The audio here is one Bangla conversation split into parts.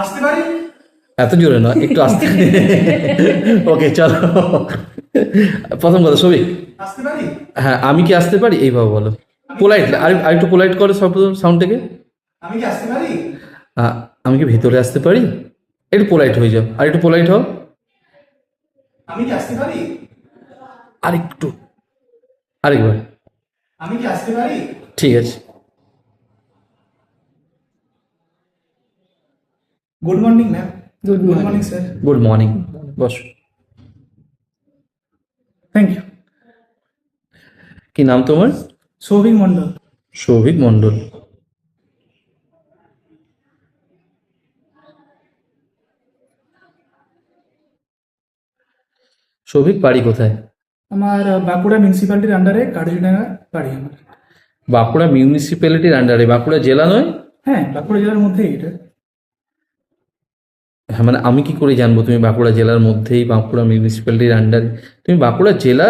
আসতে পারি? এত জোরে না একটু আসতে। ওকে চলো। প্রথম কথা সবই আসতে পারি? হ্যাঁ আমি কি আসতে পারি? এইভাবে বলো। পোলাইট আর আর একটু পোলাইট করো সব সাউন্ডটাকে আমি কি আসতে পারি? আমি কি ভেতরে আসতে পারি? একটু পোলাইট হয়ে যাও। আর একটু পোলাইট হও। আমি কি আসতে পারি? আর একটু আরেকবার। আমি কি আসতে পারি? ঠিক আছে। Good morning ma'am good morning sir good morning boss thank you কি নাম তোমার? সৌভিক মন্ডল সৌভিক মণ্ডল সৌভিক বাড়ি কোথায়? আমার বাঁকুড়া মিউনিসিপ্যালিটির আন্ডারে কার্জিডাঙ্গা বাড়ি আমার। বাঁকুড়া মিউনিসিপ্যালিটির আন্ডারে বাঁকুড়া জেলা নয়? হ্যাঁ বাঁকুড়া জেলার মধ্যেই এটা। হ্যাঁ মানে আমি কি করে জানব? তুমি বাঁকুড়া জেলার মধ্যেই বাঁকুড়া মিউনিসিপ্যালিটির আন্ডারে তুমি বাঁকুড়া জেলা?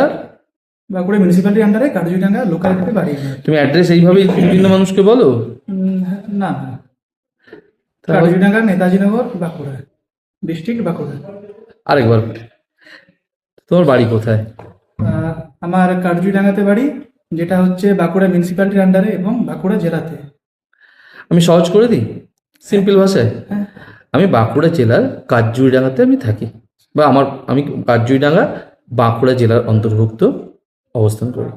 বাঁকুড়া মিউনিসিপ্যালিটির আন্ডারে কার্জিডাঙ্গা লোকালিটিতে বাড়ি। আমার তুমি অ্যাড্রেস এইভাবেই বিভিন্ন মানুষকে বলো? না না। তাহলে কার্জিডাঙ্গা নেতাজিনগর বাঁকুড়া। ডিস্ট্রিক্ট বাঁকুড়া। আরেকবার। তোমার বাড়ি কোথায়? আমার কার্জিডাঙ্গাতে বাড়ি যেটা হচ্ছে বাঁকুড়া মিউনিসিপ্যালিটির আন্ডারে এবং বাঁকুড়া জেলাতে। আমি সহজ করে দিই? সিম্পল ভাষায়? হ্যাঁ। আমি বাঁকুড়া জেলার কাজজুইডাঙ্গাতে আমি থাকি বা আমার আমি কাজজুইডাঙ্গা বাঁকুড়া জেলার অন্তর্ভুক্ত অবস্থান করি।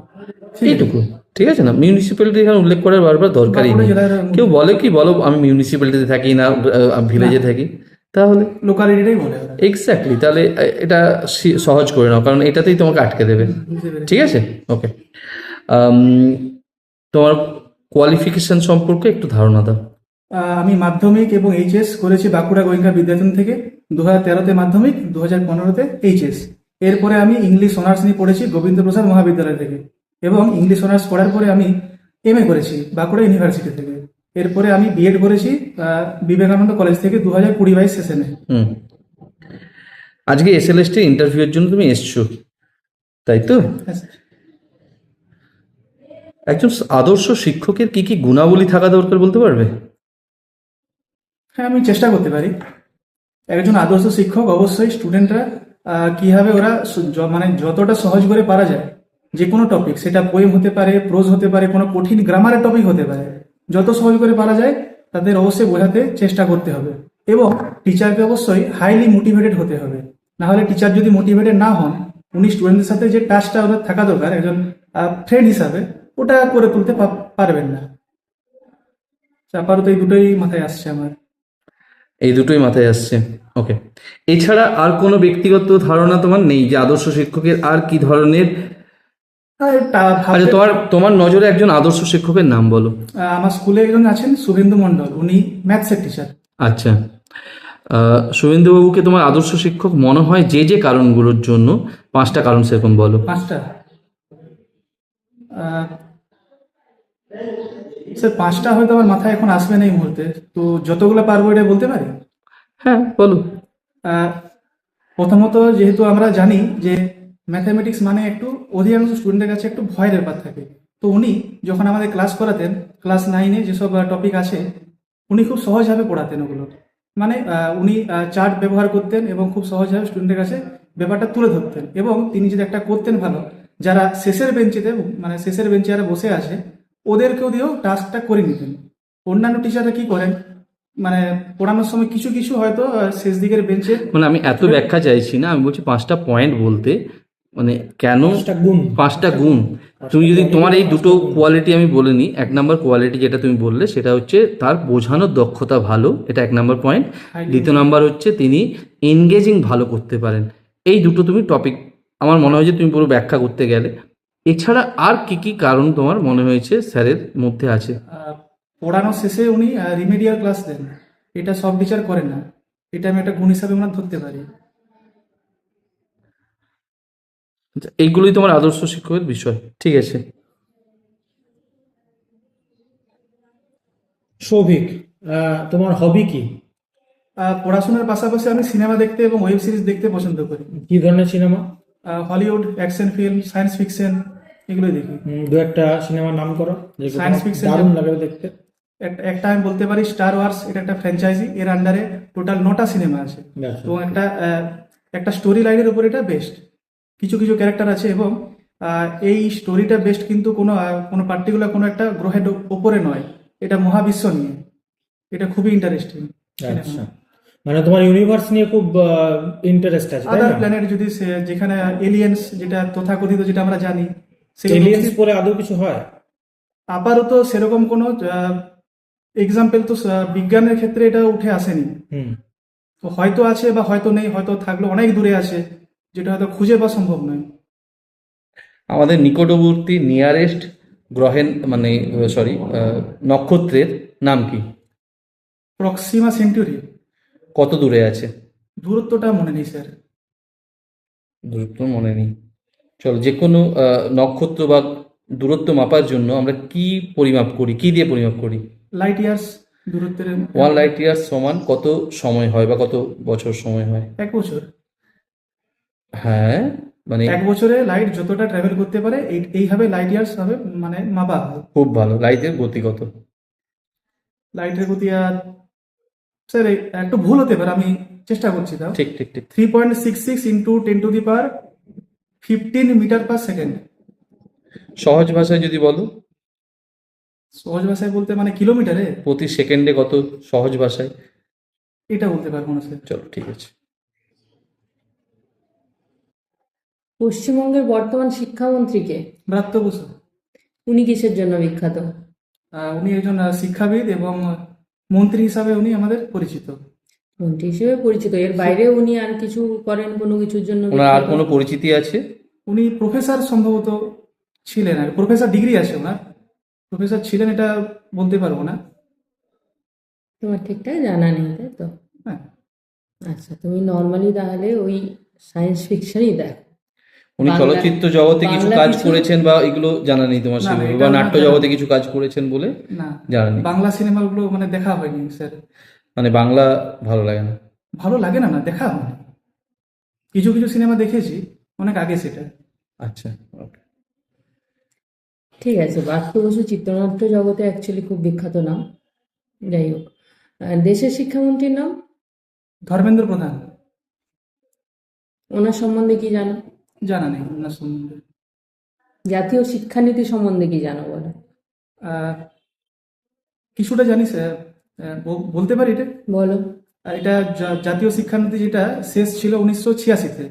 এইটুকু ঠিক আছে না? মিউনিসিপ্যালিটি এখানে উল্লেখ করার বারবার দরকারই নেই। কেউ বলে কি বলো আমি মিউনিসিপ্যালিটিতে থাকি না ভিলেজে থাকি। তাহলে? লোকালিটিটাই বলে এক্স্যাক্টলি তাহলে এটা সহজ করে নাও কারণ এটাতেই তোমাকে আটকে দেবে। ঠিক আছে? ওকে তোমার কোয়ালিফিকেশন সম্পর্কে একটু ধারণা দাও। আমি মাধ্যমিক এবং এইচএস করেছি বাঁকুড়া গোয়েঙ্কা বিদ্যায়তন থেকে দু হাজার তেরোতে মাধ্যমিক দু হাজার পনেরোতে এইচএস। এরপরে আমি ইংলিশ অনার্স নিয়ে পড়েছি গোবিন্দ প্রসাদ মহাবিদ্যালয় থেকে এবং ইংলিশ অনার্স পড়ার পরে আমি এম এ করেছি বাঁকুড়া ইউনিভার্সিটি থেকে। এরপরে আমি বিএড করেছি বিবেকানন্দ কলেজ থেকে দু হাজার কুড়ি বাইশ সেশনে হুম। আজকে এস এল এস টি ইন্টারভিউয়ের জন্য তুমি এসছো তাই তো? একজন আদর্শ শিক্ষকের কি কি গুণাবলী থাকা দরকার বলতে পারবে? হ্যাঁ আমি চেষ্টা করতে পারি। একজন আদর্শ শিক্ষক, অবশ্যই স্টুডেন্টরা কীভাবে ওরা মানে যতটা সহজ করে পারা যায়, যে কোনো টপিক সেটা পোয়েম হতে পারে প্রোজ হতে পারে, কোনো কঠিন গ্রামারের টপিক হতে পারে, যত সহজ করে পারা যায়, তাদের অবশ্যই বোঝাতে চেষ্টা করতে হবে। এবং টিচারকে অবশ্যই হাইলি মোটিভেটেড হতে হবে। না হলে টিচার যদি মোটিভেটেড না হন, উনি স্টুডেন্টদের সাথে যে টাচটা ওদের থাকা দরকার, একজন ফ্রেন্ড হিসাবে, ওটা করে তুলতে পারবেন না। আপাতত এই দুটোই মাথায় আসছে আমার। এই দুটোই মাথায় আসছে। ওকে এছাড়া আর কোনো ব্যক্তিগত ধারণা তোমার নেই যে আদর্শ শিক্ষকের আর কি ধরনের? আচ্ছা তোমার তোমার নজরে একজন আদর্শ শিক্ষকের নাম বলো। আমার স্কুলে একজন আছেন শুভেন্দু মন্ডল উনি ম্যাথসের টিচার আচ্ছা। আহ, শুভেন্দুবাবুকে তোমার আদর্শ শিক্ষক মনে হয় যে যে কারণগুলোর জন্য? পাঁচটা কারণ সেরকম বলো। পাঁচটা। স্যার পাঁচটা হয়তো আমার মাথায় এখন আসবে না এই মুহূর্তে। তো যতগুলো পারব এটা বলতে পারি? হ্যাঁ বলো আহ, প্রথমত যেহেতু আমরা জানি যে ম্যাথামেটিক্স মানে একটু অধিকাংশ স্টুডেন্টের কাছে একটু ভয়ের ব্যাপার থাকে। তো উনি যখন আমাদের ক্লাস করাতেন ক্লাস নাইনে যেসব টপিক আছে উনি খুব সহজভাবে পড়াতেন ওগুলো। মানে উনি চার্ট ব্যবহার করতেন এবং খুব সহজভাবে স্টুডেন্টের কাছে ব্যাপারটা তুলে ধরতেন। এবং তিনি যদি একটা করতেন ভালো যারা শেষের বেঞ্চেতে মানে শেষের বেঞ্চে যারা বসে আছে ওদেরকেও দিয়েও টাস্কটা করে নিতেন। অন্যান্য টিচাররা কি করেন? মানে পড়ানোর সময় কিছু কিছু হয়তো শেষ দিকের বেঞ্চে মানে আমি এত ব্যাখ্যা চাইছি না আমি বলছি পাঁচটা পয়েন্ট বলতে মানে কেন পাঁচটা গুণ। তুমি যদি তোমার এই দুটো কোয়ালিটি আমি বলে নিই এক নম্বর কোয়ালিটি যেটা তুমি বললে সেটা হচ্ছে তার বোঝানোর দক্ষতা ভালো এটা এক নম্বর পয়েন্ট দ্বিতীয় নাম্বার হচ্ছে তিনি এনগেজিং ভালো করতে পারেন। এই দুটো তুমি টপিক আমার মনে হয় যে তুমি পুরো ব্যাখ্যা করতে গেলে এছাড়া আর কি কি কারণ তোমার মনে হয়েছে স্যারের মধ্যে আছে? আহ, পড়ানোর শেষে উনি রিমেডিয়াল ক্লাস দেন। এটা সব বিচার করেন না। এটা আমি একটা গুণ হিসাবে ওনার ধরতে পারি। আচ্ছা, এইগুলোই তোমার আদর্শ শিক্ষকের বিষয়। ঠিক আছে। সৌভিক তোমার হবি কি? পড়াশোনার পাশাপাশি আমি সিনেমা দেখতে এবং ওয়েব সিরিজ দেখতে পছন্দ করি। কি ধরনের cinema? Hollywood action film science fiction এগুলোই দেখি। দু একটা সিনেমার নাম করো তোমার fiction দারুণ লাগে দেখতে। একটা আমি বলতে পারি স্টার ওয়ার্স এটা একটা ফ্র্যাঞ্চাইজি এর আন্ডারে টোটাল নটা সিনেমা আছে। আচ্ছা। এবং একটা একটা স্টোরি লাইনের উপর এটা বেস্ট কিছু কিছু ক্যারেক্টার আছে এবং এই স্টোরিটা বেস্ট কিন্তু কোনো কোনো পার্টিকুলার কোনো একটা গ্রহের ওপরে নয়। এটা মহাবিশ্ব নিয়ে। এটা খুবই ইন্টারেস্টিং আচ্ছা। মানে তোমার ইউনিভার্স নিয়ে খুব ইন্টারেস্ট আছে আদার প্ল্যানেট যদি যেখানে এলিয়েন্স যেটা তথাকথিত যেটা আমরা জানি এলিয়েন্স পরে আদৌ কিছু হয়? আপাতত সেরকম কোনো এক্সাম্পল তো বিজ্ঞানের ক্ষেত্রে এটা উঠে আসেনি। হুম। তো হয়তো আছে বা হয়তো নেই হয়তো থাকলে অনেক দূরে আছে যেটা হয়তো খুঁজে পাওয়া সম্ভব নয়। আমাদের নিকটবর্তী নিয়ারেস্ট গ্রহের মানে সরি নক্ষত্রের নাম কি? প্রক্সিমা সেন্টুরি কত দূরে আছে? দূরত্বটা মনে নেই স্যার দূরত্ব মনে নেই। চলো যে কোনো নক্ষত্র বা দূরত্ব মাপার জন্য আমরা কি পরিমাপ করি? কি দিয়ে পরিমাপ করি? লাইট ইয়ার্স দূরত্বের ওয়ান লাইট ইয়ার সমান কত সময় হয় বা কত বছর সময় হয়? এক বছর। হ্যাঁ মানে এক বছরে লাইট যতটা ট্রাভেল করতে পারে এই- এইভাবে লাইট ইয়ার্স হবে মানে মাপা খুব ভালো। লাইটের গতি কত? লাইটের গতি আর স্যার একটু ভুল হতে পারে আমি চেষ্টা করছি তাও। ঠিক ঠিক ঠিক। Three point six six into ten to the power fifteen metre per second সহজ ভাষায় যদি বলো। সহজ ভাষায় বলতে মানে কিলোমিটারে প্রতি সেকেন্ডে কত সহজ ভাষায়? এটা বলতে পারব না স্যার চলো ঠিক আছে। পশ্চিমবঙ্গের বর্তমান শিক্ষামন্ত্রীকে ব্রাত্য বসু। উনি কিসের জন্য বিখ্যাত? উনি একজন শিক্ষাবিদ এবং মন্ত্রী হিসাবে উনি আমাদের পরিচিত। মন্ত্রী হিসেবে পরিচিত। এর বাইরে উনি আর কিছু করেন কোনো কিছুর জন্য ওনার আর কোনো পরিচিতি আছে? উনি প্রফেসর সম্ভবত ছিলেন আর প্রফেসর ডিগ্রি আছে ওনার। প্রফেসর ছিলেন এটা বলতে পারব না। তোমার ঠিকঠাক জানা নেই তাই তো? হ্যাঁ। আচ্ছা তুমি নর্মালি তাহলে ওই সায়েন্স ফিকশনই দেখ। উনি চলচ্চিত্র জগতে কিছু কাজ করেছেন বা এগুলো জানা নেই তোমার এটা বা নাট্য জগতে কিছু কাজ করেছেন বলে না জানা নেই। বাংলা সিনেমাগুলো মানে দেখা হয়নি স্যার। মানে বাংলা ভালো লাগে না। ভালো লাগে না না দেখা হয়নি কিছু কিছু সিনেমা দেখেছি অনেক আগে সেটা। আচ্ছা. ঠিক আছে বাস্তু বসু চিত্রনাট্য জগতে অ্যাকচুয়ালি খুব বিখ্যাত নাম। যাই হোক আর দেশের শিক্ষামন্ত্রীর নাম? ধর্মেন্দ্র প্রধান। ওনার সম্বন্ধে কি জানো? জানা নেই ওনার সম্বন্ধে। জাতীয় শিক্ষানীতি সম্বন্ধে কি জানো বলো? আহ, কিছুটা জানি স্যার। বলতে পারি এটা? বলো। এটা জাতীয় শিক্ষানীতি যেটা শেষ ছিল উনিশশো ছিয়াশিতে।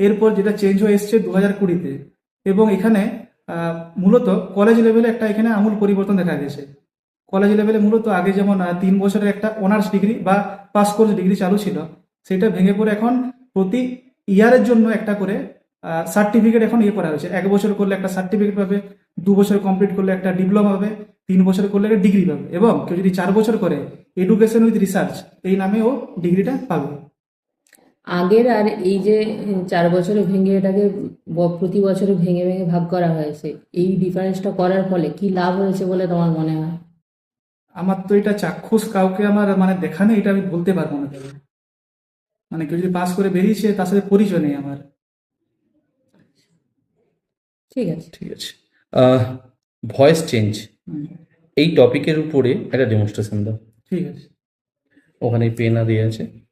এরপর যেটা চেঞ্জ হয়ে এসছে দু হাজার কুড়িতে। এবং এখানে মূলত কলেজ লেভেলে একটা এখানে আমূল পরিবর্তন দেখা গেছে। কলেজ লেভেলে মূলত আগে যেমন তিন বছরের একটা অনার্স ডিগ্রি বা পাস কোর্স ডিগ্রি চালু ছিল সেটা ভেঙে পড়ে এখন প্রতি ইয়ারের জন্য একটা করে সার্টিফিকেট এখন ইয়ে করা হয়েছে। এক বছর করলে একটা সার্টিফিকেট পাবে দু বছর কমপ্লিট করলে একটা ডিপ্লোমা পাবে। তিন বছর করলে একটা ডিগ্রি পাবে এবং কেউ যদি চার বছর করে এডুকেশন উইথ রিসার্চ এই নামে ও ডিগ্রিটা পাবে। আগের আর এই যে চার বছরে ভেঙে এটাকে প্রতি বছরে ভেঙে ভেঙে ভাগ করা হয়েছে এই ডিফারেন্সটা করার ফলে কি লাভ হয়েছে বলে তোমার মনে হয়? আমার তো এটা চাক্ষুষ কাউকে আমার মানে দেখা নেই এটা আমি বলতে পারব না। মানে কেউ যদি পাস করে বেরিয়েছে তার সাথে পরিচয় নেই আমার। ঠিক আছে। ঠিক আছে। Voice change. এই টপিকের উপরে একটা ডেমনস্ট্রেশন দাও। ঠিক আছে। ওখানে পেন আর দিয়ে আছে।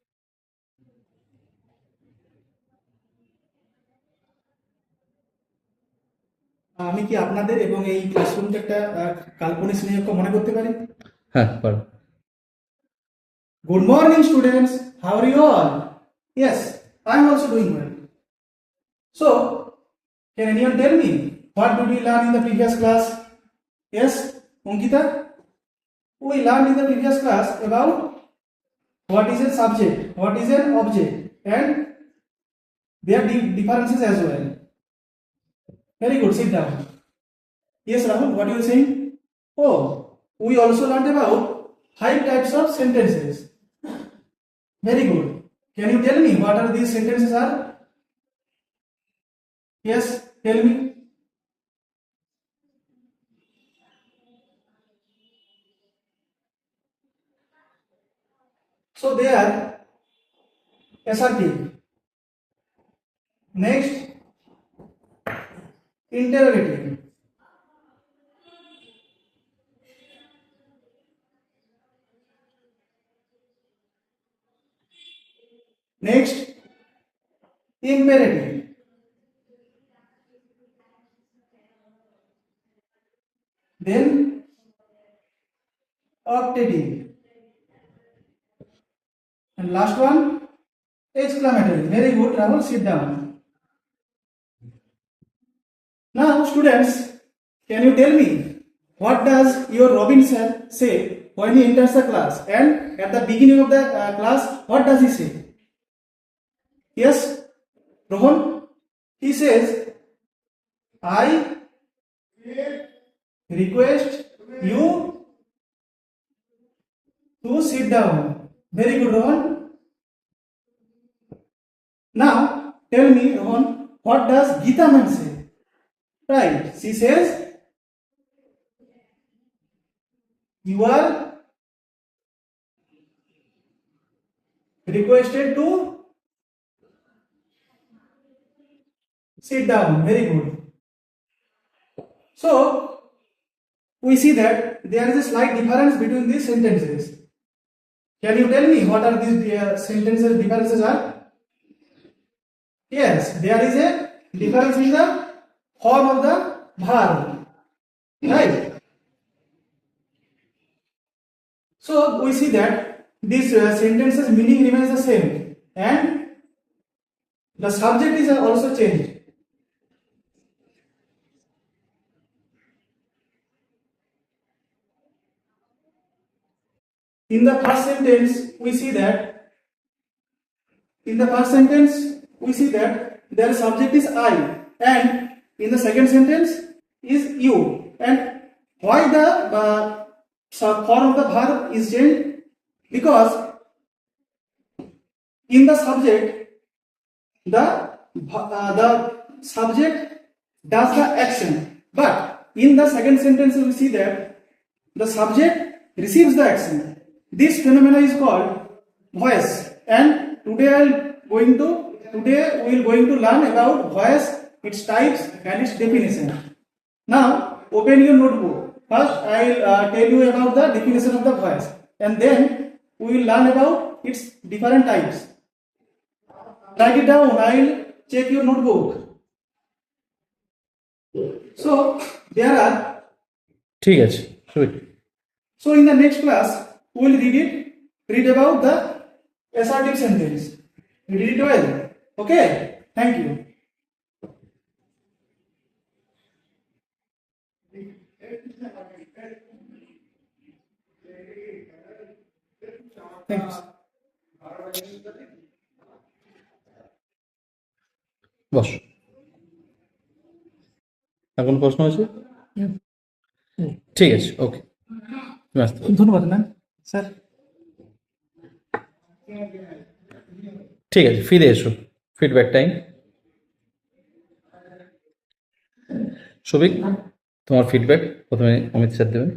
আমি কি আপনাদের এবং এই ক্লাসরুমটা একটা কাল্পনিক স্নেহক মনে করতে পারি? হ্যাঁ পারো। Good morning, students. How are you all? Yes, I am also doing well. So, can anyone tell me? What did we learn in the previous class? Yes, Ankita? We learned in the previous class about what is a subject, what is an object, and their di- differences as well. Very good, sit down. Yes, Rahul, what are you saying? Oh, we also learned about five types of sentences. Very good. Can you tell me what are these sentences are? Yes, tell me. so they are srt next interrogative next imperative then octative And last one, exclamatory. Very good, Rahul, sit down. Now, students, can you tell me what does your Robin sir say when he enters the class? And at the beginning of the uh, class, what does he say? Yes, Rohan? He says, I request you to sit down. Very good, Rohan. Now, tell me, Rohan, what does Gita man say? Right, she says, you are requested to sit down. Very good. So, we see that there is a slight difference between these sentences. Can you tell me what are these uh, sentences differences are? Yes, there is a difference in the form of the verb. Right? So we see that these uh, sentences meaning remains the same and the subject is also changed. In the first sentence, we see that in the first sentence, we see that their subject is I, and in the second sentence is you. And why the uh, form of the verb is changed? Because in the subject, the uh, the subject does the action, but in the second sentence, we see that the subject receives the action. This phenomena is called voice, and today I going to today we will going to learn about voice, its types, and its definition. Now, open your notebook. First, I will uh, tell you about the definition of the voice, and then we will learn about its different types. Write it down. I will check your notebook. So, there are ঠিক আছে sweet So in the next class, we will read it, read about the assertive sentence. Read it well. Okay? Thank you. Thank you. sir. বস এখন প্রশ্ন আছে ঠিক আছে ওকে। ধন্যবাদ ম্যাম স্যার। ঠিক আছে ফিরে এসো ফিডব্যাক টাইম সবিক তোমার ফিডব্যাক প্রথমে অমিত স্যার দেবেন।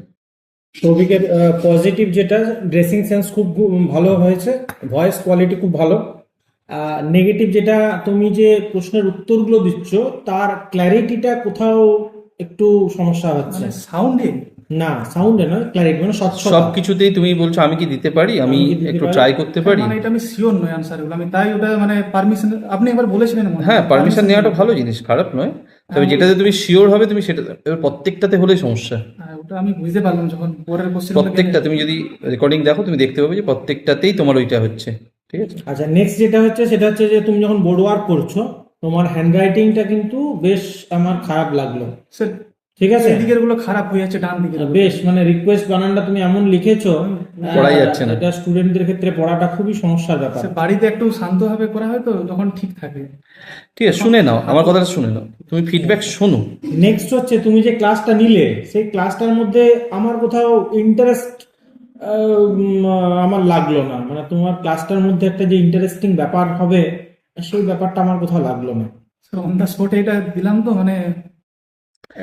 সৌভিকের পজিটিভ যেটা ড্রেসিং সেন্স খুব ভালো হয়েছে ভয়েস কোয়ালিটি খুব ভালো। নেগেটিভ যেটা তুমি যে প্রশ্নের উত্তরগুলো দিচ্ছ তার ক্ল্যারিটিটা কোথাও একটু সমস্যা হচ্ছে। মানে সাউন্ডে না সাউন্ডে না ক্ল্যারিটি মানে সব কিছুতেই তুমি বলছো আমি কি দিতে পারি? আমি একটু ট্রাই করতে পারি? মানে এটা আমি শিওর নই আনসার আমি তাই ওটা মানে পারমিশন আপনি একবার বলেছিলেন মনে হ্যাঁ। পারমিশন নেওয়াটা ভালো জিনিস খারাপ নয়। তবে যেটাতে তুমি শিওর হবে তুমি সেটা এবার প্রত্যেকটাতে হলেই সমস্যা। হ্যাঁ, ওটা আমি বুঝতে পারলাম যখন পরের কোশ্চেন প্রত্যেকটা তুমি যদি রেকর্ডিং দেখো তুমি দেখতে পাবে যে প্রত্যেকটাতেই তোমার ওইটা হচ্ছে। ঠিক আছে? আচ্ছা নেক্সট যেটা হচ্ছে সেটা হচ্ছে যে তুমি যখন বোর্ড ওয়ার্ক করছ তোমার হ্যান্ড রাইটিংটা কিন্তু বেশ আমার খারাপ লাগল। স্যার ঠিক আছে? এই দিকেরগুলো খারাপ হয়ে যাচ্ছে ডান দিকের বেশ মানে রিকোয়েস্ট বানানটা তুমি এমন লিখেছো পড়াই যাচ্ছে না। এটা স্টুডেন্টদের ক্ষেত্রে পড়াটা খুবই সমস্যার ব্যাপার। বাড়িতে একটু শান্তভাবে করা হয় তো তখন ঠিক থাকে। ঠিক আছে শুনে নাও আমার কথাটা শুনে নাও। তুমি ফিডব্যাক শোনো। নেক্সট হচ্ছে তুমি যে ক্লাসটা নিলে সেই ক্লাসটার মধ্যে আমার কোথাও ইন্টারেস্ট আমার লাগল না। মানে তোমার ক্লাসটার মধ্যে একটা যে ইন্টারেস্টিং ব্যাপার হবে সেই ব্যাপারটা আমার কোথাও লাগল না। অন দ্য স্পটে এটা দিলাম তো মানে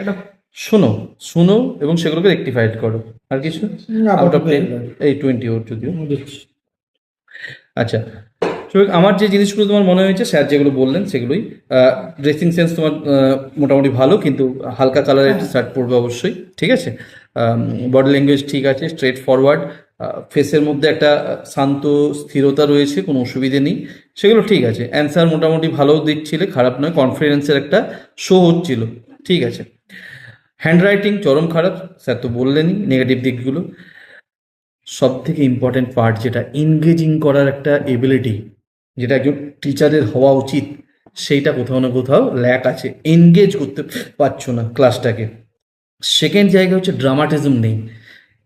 একটা শোনো শোনো এবং সেগুলোকে রেক্টিফাইড করো। আর কিছু? আউট অফ টেন এই টোয়েন্টি ওর যদিও। আচ্ছা আমার যে জিনিসগুলো তোমার মনে হয়েছে স্যার যেগুলো বললেন সেগুলোই ড্রেসিং সেন্স তোমার মোটামুটি ভালো কিন্তু হালকা কালারের শার্ট পরবে অবশ্যই ঠিক আছে? বডি ল্যাঙ্গুয়েজ ঠিক আছে স্ট্রেট ফরওয়ার্ড ফেসের মধ্যে একটা শান্ত স্থিরতা রয়েছে কোনো অসুবিধে নেই সেগুলো ঠিক আছে। অ্যান্সার মোটামুটি ভালো দিচ্ছিলে খারাপ নয় কনফিডেন্সের একটা শো হচ্ছিল ঠিক আছে? হ্যান্ডরাইটিং চরম খারাপ, স্যার তো বললেনই নেগেটিভ দিকগুলো। সব থেকে ইম্পর্টেন্ট পার্ট যেটা এনগেজিং করার একটা এবিলিটি যেটা একজন টিচারের হওয়া উচিত, সেইটা কোথাও না কোথাও ল্যাক আছে। এনগেজ করতে পারছ না ক্লাসটাকে সেকেন্ড জায়গা হচ্ছে ড্রামাটিজম নেই।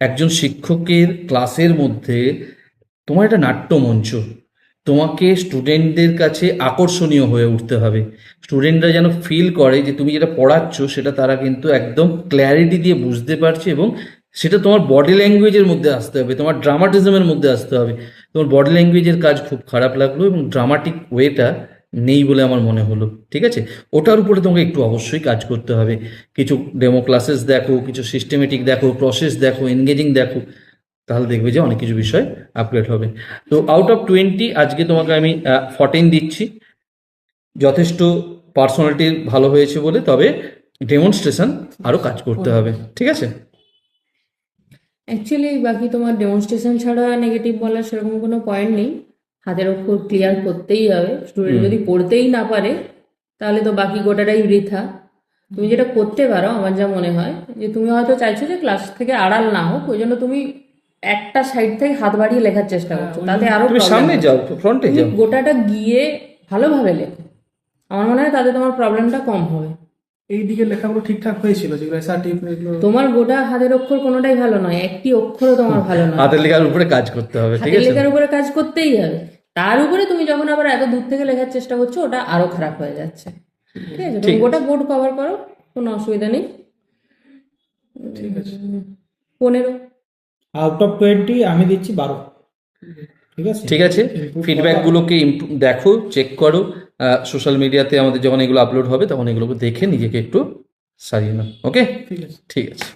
একজন শিক্ষকের ক্লাসের মধ্যে তোমার একটা নাট্যমঞ্চ তোমাকে স্টুডেন্টদের কাছে আকর্ষণীয় হয়ে উঠতে হবে। স্টুডেন্টরা যেন ফিল করে যে তুমি যেটা পড়াচ্ছ, সেটা তারা কিন্তু একদম ক্ল্যারিটি দিয়ে বুঝতে পারছে এবং সেটা তোমার বডি ল্যাঙ্গুয়েজের মধ্যে আসতে হবে, তোমার ড্রামাটিজমের মধ্যে আসতে হবে। তোমার বডি ল্যাঙ্গুয়েজের কাজ খুব খারাপ লাগল এবং ড্রামাটিক ওয়েটা নেই বলে আমার মনে হলো, ঠিক আছে? ওটার উপরে তোমাকে একটু অবশ্যই কাজ করতে হবে। কিছু ডেমো ক্লাসেস দেখো, কিছু সিস্টেমেটিক দেখো প্রসেস দেখো এনগেজিং দেখো। তাহলে দেখবে যে অনেক কিছু বিষয় আপগ্রেড হবে। তো আউট অফ টোয়েন্টি আজকে তোমাকে আমি ফর্টিন দিচ্ছি। যথেষ্ট পার্সোনালিটি ভালো হয়েছে বলে তবে ডেমনস্ট্রেশন আরও কাজ করতে হবে। ঠিক আছে? অ্যাকচুয়ালি বাকি তোমার ডেমনস্ট্রেশন ছাড়া নেগেটিভ বলার সেরকম কোনো পয়েন্ট নেই। হাতের অক্ষর ক্লিয়ার করতেই হবে। স্টুডেন্ট যদি পড়তেই না পারে তাহলে তো বাকি গোটাটাই বৃথা। তুমি যেটা করতে পারো আমার যা মনে হয় যে তুমি হয়তো চাইছো যে ক্লাস থেকে আড়াল না হোক ওই জন্য তুমি একটা সাইড থেকে হাত বাড়িয়ে লেখার চেষ্টা করছ তাতে আরও তুমি সামনে যাও ফ্রন্টে যাও। গোটাটা গিয়ে ভালোভাবে লেখো। আমার মনে হয় তাতে তোমার প্রবলেমটা কম হবে। এই দিকে লেখাগুলো ঠিকঠাক হয়েছিল যেগুলো এগুলো তোমার গোটা হাতের অক্ষর কোনোটাই ভালো নয় একটি অক্ষরও তোমার ভালো নয়। হাতের লেখার উপরে কাজ করতে হবে ঠিক আছে? লেখার উপরে কাজ করতেই হবে। তার উপরে তুমি যখন আবার এত দূর থেকে লেখার চেষ্টা করছ ওটা আরও খারাপ হয়ে যাচ্ছে। ঠিক আছে? তুমি গোটা বোর্ড কভার করো কোনো অসুবিধা নেই। ঠিক আছে। পনেরো। আউট অফ টোয়েন্টি আমি দিচ্ছি বারো। ঠিক আছে? ঠিক আছে। ফিডব্যাকগুলোকে দেখো চেক করো। সোশ্যাল মিডিয়াতে আমাদের যখন এগুলো আপলোড হবে তখন এগুলোকে দেখে নিজেকে একটু সারিয়ে নাও ওকে ঠিক আছে। ঠিক আছে।